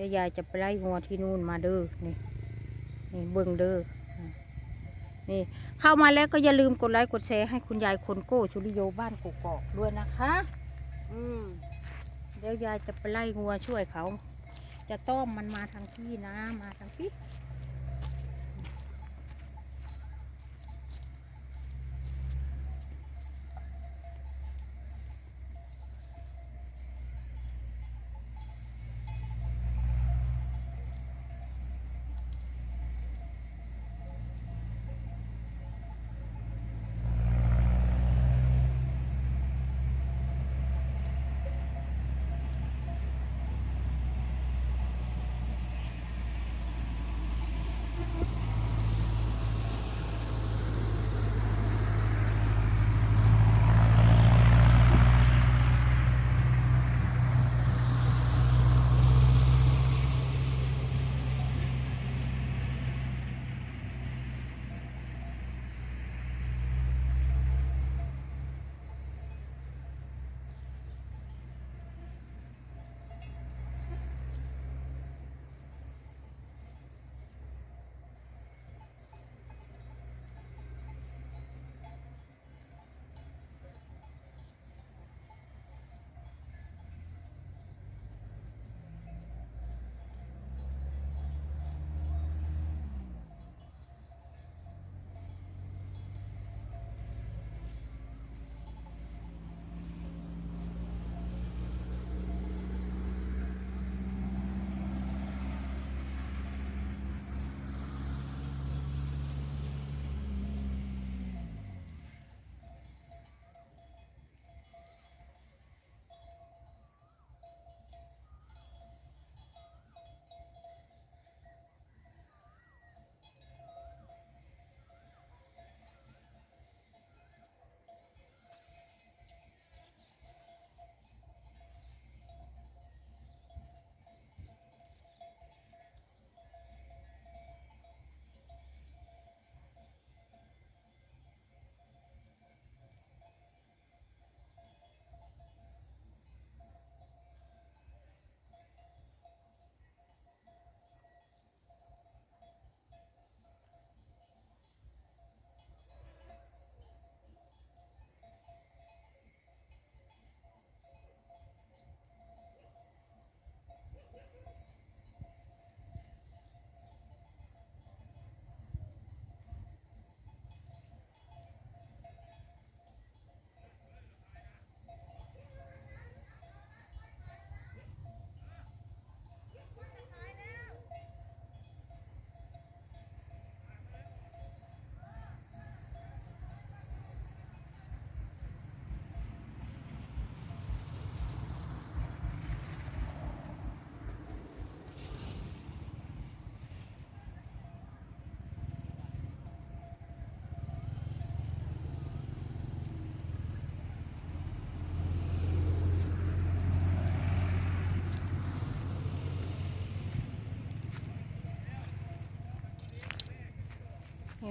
แล้วยายจะไปไล่งัวที่นู่นมาเด้อนี่นี่เบิ่งเด้อนี่เข้ามาแล้วก็อย่าลืมกดไลค์กดแชร์ให้คุณยายคนโก้ชุริโยบ้านกกอกด้วยนะคะอืมเดี๋ยวยายจะไปไล่งัวช่วยเขา จะต้อมมันมาทางที่นะมาทางที่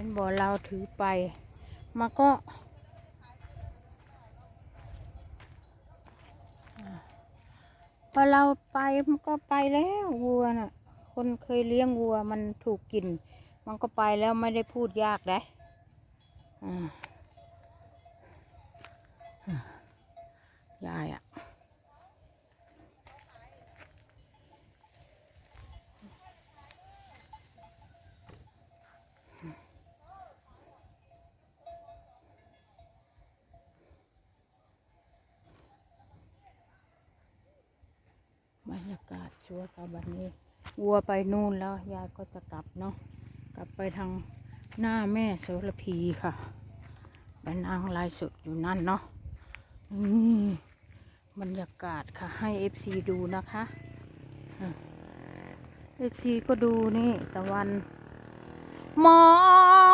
ห็นบ่เราถือไป มาก็พอเราไปมันก็ไปแล้ววัวน่ะ คนเคยเลี้ยงวัวมันถูกกิน มันก็ไปแล้วไม่ได้พูดยากได้ยายอะ บรรยากาศสวยค่ะบัดนี้ วัวไปนู่นแล้ว ยายก็จะกลับเนาะกลับไปทางหน้าแม่โสระพีค่ะไปนั่งลฟ์สดอยู่นั่นเนาะนี่บรรยากาศค่ะ ให้เอฟซีดูนะคะเอฟซีก็ดูนี่ตะวัน มอ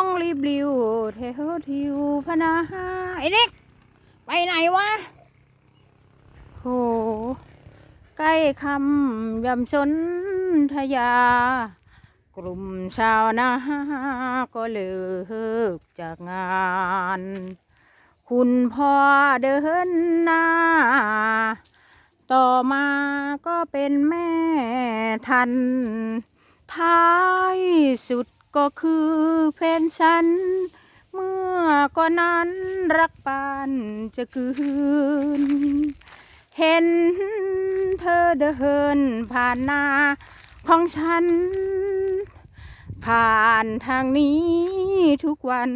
งรีบริวเทวทิวพนาไอ้เด็กไปไหนวะโห ใกล้คำยำชนทยา กลุ่มชาวนาก็เลิกจากงาน คุณพ่อเดินหน้า ต่อมาก็เป็นแม่ทัน ท้ายสุดก็คือเพนฉัน เมื่อก็นั้นรักปานจะคืน เห็น เธอเดินผ่านหน้าของฉัน ผ่านทางนี้ทุกวัน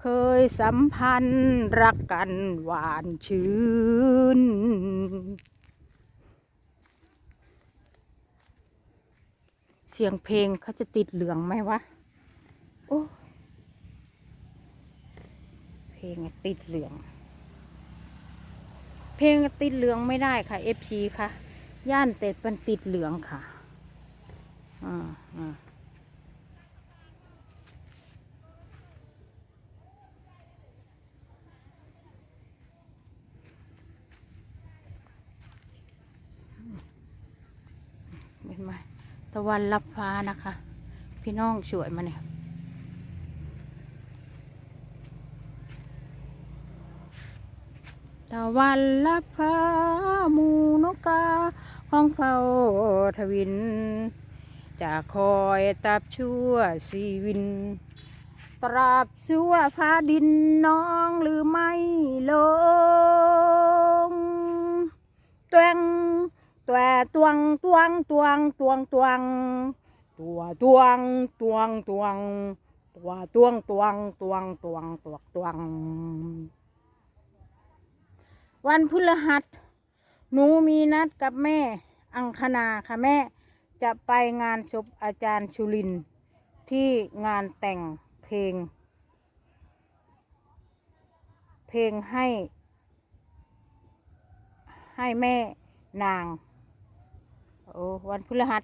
เคยสัมพันธ์รักกันหวานชื่นเสียงเพลงเขาจะติดเหลืองไหมวะ โอ้ เพลงติดเหลือง เพลงติดเหลืองไม่ได้ค่ะ FP ค่ะ ย่านเต็ดมันติดเหลืองค่ะอ่าอ่าเป็นไหมตะวันรับฟ้านะคะ พี่น้องสวยมาเนี่ย ตะวันลับฟ้ามูนกาห้องเฝ้าทวิน จะคอยตับชั่วสีวิน ตราบชั่วฟ้าดินน้องหรือไม่ลงตวงตัวตวงตวงตวงตวงตวงตัวตวงตวงตวงตัวตวงตวงตวงตวงตวงตวง วันพฤหัส หนูมีนัดกับแม่ อังคณาค่ะแม่ จะไปงานศพอาจารย์ชุลินที่งานแต่งเพลง เพลงให้ ให้แม่นาง โอ้วันพฤหัส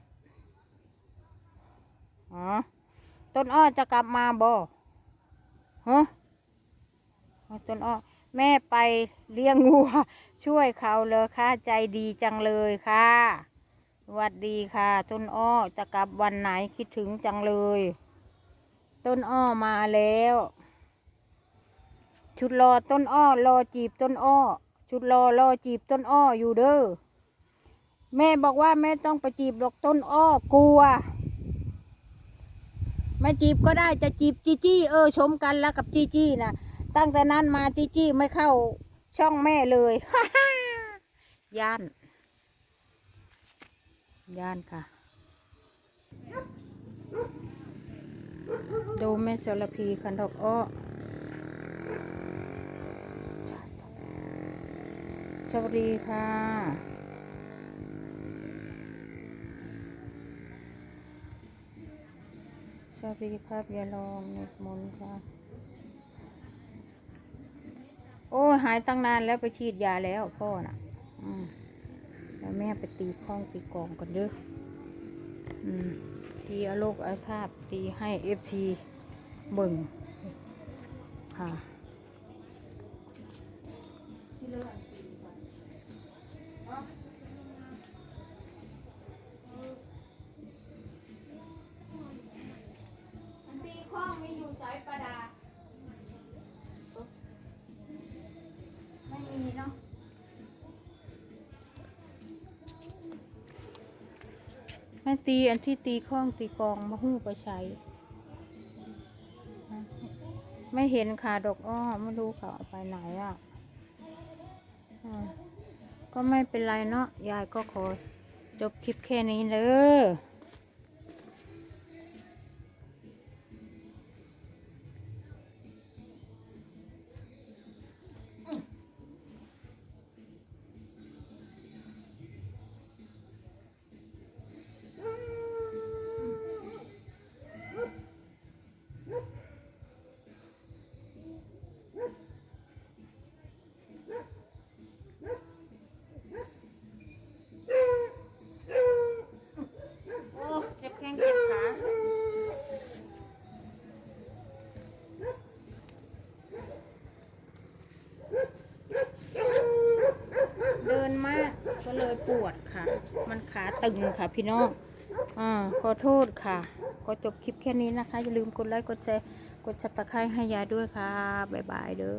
อ๋อต้นอ้อจะกลับมาบ่ฮะต้นอ้อ แม่ไปเลี้ยงวัว ช่วยเขาเลยค่ะ ใจดีจังเลยค่ะสวัสดีค่ะ ต้นอ้อจะกลับวันไหนคิดถึงจังเลย ต้นอ้อมาแล้ว ชุดรอต้นอ้อรอจีบต้นอ้อ ชุดรอรอจีบต้นอ้ออยู่เด้อแม่บอกว่าแม่ต้องไปจีบดอกต้นอ้อกลัวไม่จีบก็ได้จะจีบจีจี้เออชมกันแล้วกับจีจี้นะ ตั้งแต่นั้นมาจีจี้ไม่เข้าช่องแม่เลย ย่าน ย่านค่ะ ดูแม่สรพีคันดอกอ้อสวัสดีค่ะสวัสดีครับยาลองเน็ตมนค่ะ อ้หายตั้งนานแล้วไปฉีดยาแล้วพ่อน่ะแล้วแม่ไปตีข้องตีกองกันเด้อตีอาโลกอาภาพตีให้เอฟทีเบิ่งค่ะ ม่มีเนาะแม่ตีอันที่ตีข้องตีกองมาหู้ไปใช้ ไม่เห็นค่ะดอกอ้อไม่รู้เขาเอาไปไหนอะอ่าก็ไม่เป็นไรเนาะยายก็ขอจบคลิปแค่นี้เลย ปวดค่ะ มันขาตึงค่ะพี่น้องอ่าขอโทษค่ะ ก็จบคลิปแค่นี้นะคะ อย่าลืมกดไลค์กดแชร์กดชับตะไคร้ให้ยายด้วยค่ะ บ๊ายบายเด้อ